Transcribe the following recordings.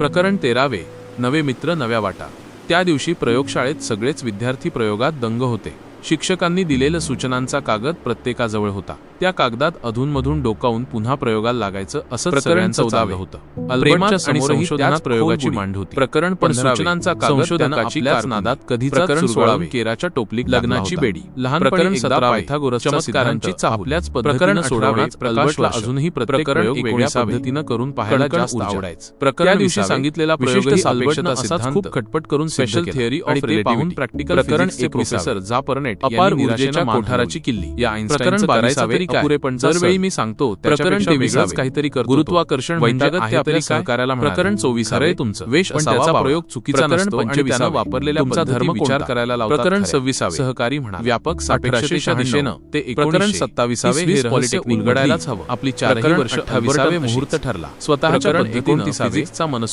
प्रकरण तेरावे नवे मित्र नव्या वाटा. त्या दिवशी प्रयोगशाळेत सगळेच विद्यार्थी प्रयोगात दंग होते. शिक्षकांनी दिलेलं सूचनांचा कागद प्रत्येकाजवळ होता. त्या कागदात अधूनमधून डोकावून पुन्हा प्रयोगाला लागायचं असं प्रकरण चौदावे होतं. त्याच प्रयोगाची मांड होती. प्रकरण पण सूचनांचा आपल्याच नादात कधीच प्रकरण सोळावे. केराच्या टोपलीत लग्नाची बेडी. लहानपणी सतरा पायथागोरसच्या प्रकरण सोडवण्यात प्रकाशला अजूनही प्रत्येक प्रयोग वेगळ्या पद्धतीनं करून पाहायला जास्त आवडायचं प्रकरण दिवशी सांगितलेला प्रयोग सापेक्षता असाच खूप खटपट करून स्पेशल थिअरी ऑफ पाहून प्रॅक्टिकल प्रकरण प्रोफेसर जा परनेट अपार ऊर्जेच्या कोठाराची किल्ली या प्रकरण बारासावे अपुरेपण दरवेळी मी सांगतो प्रकरण काहीतरी करतो गुरुत्वाकर्षण वैतागत ते आपल्या सहकार्याला प्रकरण चोवीस अरे तुमचं. वेश त्याचा प्रयोग चुकीचा नसतो. आणि त्यानं वापरलेल्या तुमचा धर्म विचार करायला लावतात प्रकरण सव्वीसावे. सहकारी म्हणा. व्यापक सापेक्षतेच्या दिशेनं ते प्रकरण सत्तावीसावे हे रहस्य उलगडायलाच हवं. आपली चारही वर्ष अठ्ठावीसावे मुहूर्त ठरला. स्वतःच्या एकोणतीसावे.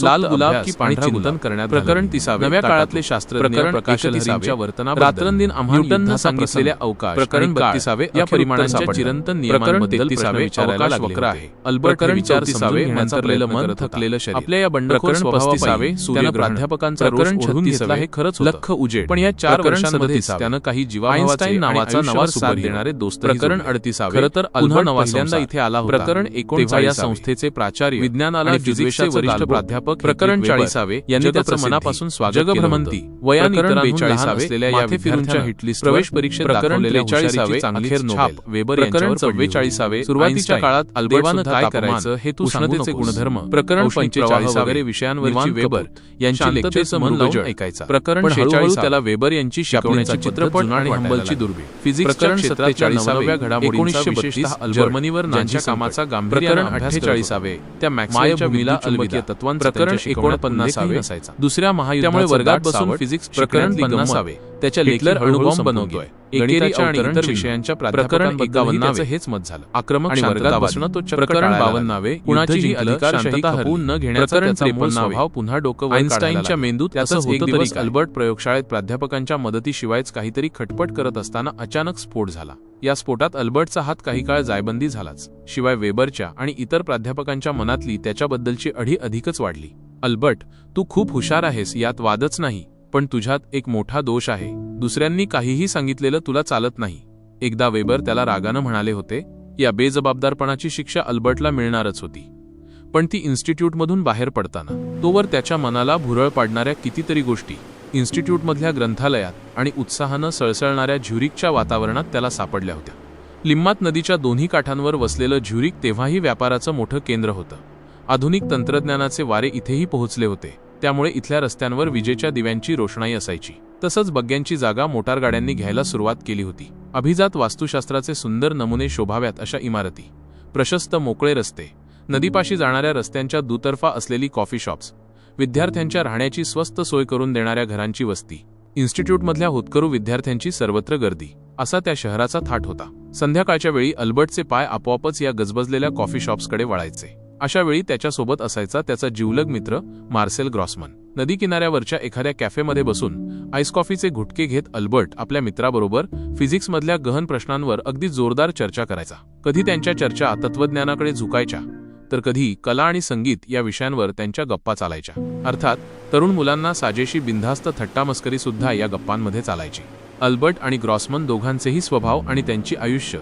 लाल गुलाब की पाणी चिंतन करण्यात प्रकरण तिसावे. नव्या काळातले शास्त्रज्ञ प्रकरण प्रकाश वर्तना रात्रंदिन आम्हा न्यूटननं सांगितलेल्या अवकाश प्रकरण बत्तीसावे या परिमाणांच्या चिरंतन नियमांमध्ये तिसावे अवकाश वक्र आहे अल्बर्ट विचार तिसावे नंतरलेलं मन थकलेलं शरीर आपल्या या बंडखोर पस्तीसावे सूर्य प्राध्यापकांचा रोष ओढून घेतला हे खरंच लख उजेड. पण या चार वर्षांमध्ये त्यानं काही जीवा आईन्स्टाईन नावाचा नवा साथ देणारे दोस्त प्रकरण अडतीसावे खरं तर अल्बर्ट पहिल्यांदा इथे आला होता. प्रकरण एकोणचा या संस्थेचे प्राचार्य विज्ञानाला फिजिक्सचे वरिष्ठ प्राध्यापक प्रकरण चाळीसावे. यांनी त्याचं मनापासून स्वागत भ्रमंती वयानितरांहून बेचाळीसावे असलेल्या या फिरूंच्या हिटलिस्ट प्रवेश परीक्षेत दाखवलेल्या हुशारीची चांगली छाप. वेबर प्रकरण चव्वेचाळीसावे सुरुवातीच्या काळात अल्बर्टनं काय करायचं हे तू उष्णतेचे गुणधर्म. प्रकरण पंचेचाळीस वगैरे विषयांवरची वेबर यांची लेक्चरचं मन लावून ऐकायचा. प्रकरण शेचाळीस त्याला वेबर यांची शिकवण्याची चित्रपट आणि हंबलची दुर्बीण फिजिक्स प्रकरण सत्तेचाळीसाव्या घडामोडी एकोणीसशे बत्तीस जर्मनीवर नांच्या कामाचा गांभीर्यानं अठ्ठेचाळीसावे. त्या मॅक्सवेलच्या भूमीला अल्बीय तत्वांचं प्रकरण एकोणपन्नासावे. असायचा दुसऱ्या महायुद्धामुळे वर्गात बसून फिजिक्स प्रकरण पन्नासावे त्याच्या लेखलर अणुबॉम्ब बनवतोय गणिताच्या आणि इतर विषयांच्या प्रकरण एकावन्नावे हेच मत झालं आक्रमक आणि वर्गात बसणं तो प्रकरण बावन्नावे कुणाचीही अधिकारशाही खपवून न घेण्याचा स्वभाव पुन्हा डोकं आईन्स्टाईनच्या मेंदूत त्याच एक दिवस अल्बर्ट प्रयोगशाळेत प्राध्यापकांच्या मदतीशिवायच काहीतरी खटपट करत असताना अचानक स्फोट झाला. या स्फोटात अल्बर्टचा हात काही काळ जायबंदी झालाच. शिवाय वेबरच्या आणि इतर प्राध्यापकांच्या मनातली त्याच्याबद्दलची अढी अधिकच वाढली. अल्बर्ट तू खूप हुशार आहेस यात वादच नाही. पण तुझ्यात एक मोठा दोष आहे. दुसऱ्यांनी काहीही सांगितलेलं तुला चालत नाही. एकदा वेबर त्याला रागानं म्हणाले होते या बेजबाबदारपणाची शिक्षा अल्बर्टला मिळणारच होती. पण ती इन्स्टिट्यूटमधून बाहेर पडताना. तोवर त्याच्या मनाला भुरळ पाडणाऱ्या कितीतरी गोष्टी इन्स्टिट्यूटमधल्या ग्रंथालयात आणि उत्साहानं सळसळणाऱ्या झ्युरिकच्या वातावरणात त्याला सापडल्या होत्या. लिम्मात नदीच्या दोन्ही काठांवर वसलेलं झ्युरिक तेव्हाही व्यापाराचं मोठं केंद्र होतं. आधुनिक तंत्रज्ञानाचे वारे इथेही पोहोचले होते. त्यामुळे इथल्या रस्त्यांवर विजेच्या दिव्यांची रोषणाई असायची. तसंच बग्ग्यांची जागा मोटारगाड्यांनी घ्यायला सुरुवात केली होती. अभिजात वास्तुशास्त्राचे सुंदर नमुने शोभाव्यात अशा इमारती. प्रशस्त मोकळे रस्ते. नदीपाशी जाणाऱ्या रस्त्यांच्या दुतर्फा असलेली कॉफी शॉप्स. विद्यार्थ्यांच्या राहण्याची स्वस्त सोय करून देणाऱ्या घरांची वस्ती. इन्स्टिट्यूटमधल्या होतकरू विद्यार्थ्यांची सर्वत्र गर्दी. असा त्या शहराचा थाट होता. संध्याकाळच्या वेळी अल्बर्टचे पाय आपोआपच या गजबजलेल्या कॉफी शॉप्सकडे वळायचे. अशा वेळी त्याच्यासोबत असायचा त्याचा जीवलग मित्र मार्सेल ग्रॉसमन. नदी किनाऱ्यावरच्या एखाद्या कॅफेमध्ये बसून आईस कॉफीचे घुटके घेत अल्बर्ट आपल्या मित्राबरोबर फिजिक्समधल्या गहन प्रश्नांवर अगदी जोरदार चर्चा करायचा. कधी त्यांच्या चर्चा तत्वज्ञानाकडे झुकायच्या तर कधी कला आणि संगीत या विषयांवर त्यांच्या गप्पा चालायच्या. अर्थात तरुण मुलांना साजेशी बिनधास्त थट्टामस्करी सुद्धा या गप्पांमध्ये चालायची. अल्बर्ट आणि ग्रॉसमन दोघांचेही स्वभाव आणि त्यांची आयुष्य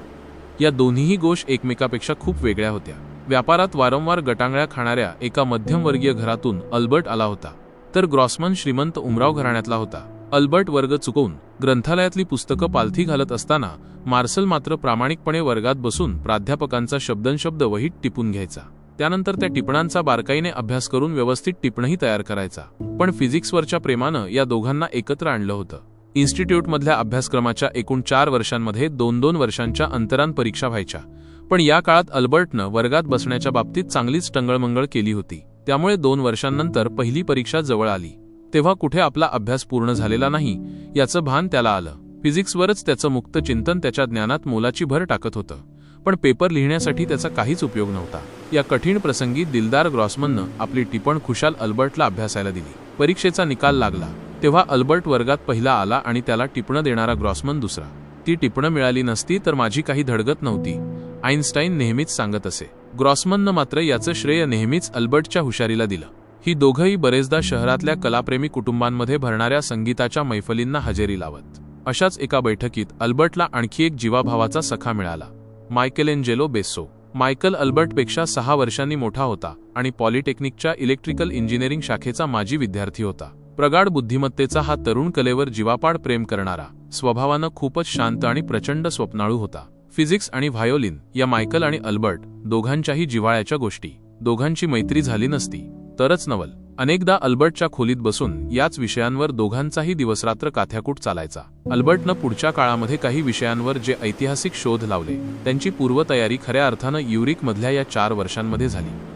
या दोन्हीही गोष एकमेकापेक्षा खूप वेगळ्या होत्या. व्यापारात वारंवार गटांगळ्या खाणाऱ्या एका मध्यमवर्गीय घरातून अल्बर्ट आला होता. तर ग्रॉसमन श्रीमंत उमराव घराण्यातला होता. अल्बर्ट वर्ग चुकवून ग्रंथालयातली पुस्तकं पालथी घालत असताना मार्सल मात्र प्रामाणिकपणे वर्गात बसून प्राध्यापकांचा शब्दनशब्द वहीत टिपून घ्यायचा. त्यानंतर त्या टिपणांचा बारकाईने अभ्यास करून व्यवस्थित टिपणही तयार करायचा. पण फिजिक्सवरच्या प्रेमानं या दोघांना एकत्र आणलं होतं. इन्स्टिट्यूटमधल्या अभ्यासक्रमाच्या एकूण चार वर्षांमध्ये दोन दोन वर्षांच्या अंतरान परीक्षा व्हायच्या. पण या काळात अल्बर्टनं वर्गात बसण्याच्या बाबतीत चांगलीच टंगळमंगळ केली होती. त्यामुळे दोन वर्षांनंतर पहिली परीक्षा जवळ आली. तेव्हा कुठे आपला अभ्यास पूर्ण झालेला नाही याचं भान त्याला आलं. फिजिक्सवरच त्याचं मुक्त चिंतन त्याच्या ज्ञानात मोलाची भर टाकत होतं. पण पेपर लिहिण्यासाठी त्याचा काहीच उपयोग नव्हता. या कठीण प्रसंगी दिलदार ग्रॉसमननं आपली टिपण खुशाल अल्बर्टला अभ्यासायला दिली. परीक्षेचा निकाल लागला. तेव्हा अल्बर्ट वर्गात पहिला आला आणि त्याला टिपणं देणारा ग्रॉसमन दुसरा. ती टिपणं मिळाली नसती तर माझी काही धडगत नव्हती. आईन्स्टाईन नेहमीच सांगत असे. ग्रॉसमननं मात्र याचं श्रेय नेहमीच अल्बर्टच्या हुशारीला दिलं. ही दोघंही बरेचदा शहरातल्या कलाप्रेमी कुटुंबांमध्ये भरणाऱ्या संगीताच्या मैफलींना हजेरी लावत. अशाच एका बैठकीत अल्बर्टला आणखी एक जीवाभावाचा सखा मिळाला. मायकेलेंजेलो बेसो मायकल अल्बर्टपेक्षा सहा वर्षांनी मोठा होता आणि पॉलिटेक्निकच्या इलेक्ट्रिकल इंजिनिअरिंग शाखेचा माजी विद्यार्थी होता. प्रगाढ बुद्धिमत्तेचा हा तरुण कलेवर जीवापाड प्रेम करणारा स्वभावानं खूपच शांत आणि प्रचंड स्वप्नाळू होता. फिजिक्स आणि व्हायोलिन या मायकल आणि अल्बर्ट दोघांच्याही जिव्हाळ्याच्या गोष्टी. दोघांची मैत्री झाली नसती. तरच नवल. अनेकदा अल्बर्टच्या खोलीत बसून याच विषयांवर दोघांचाही दिवसरात्र काथ्याकूट चालायचा. अल्बर्टनं पुढच्या काळामध्ये काही विषयांवर जे ऐतिहासिक शोध लावले त्यांची पूर्वतयारी खऱ्या अर्थानं युरिकमधल्या या चार वर्षांमध्ये झाली.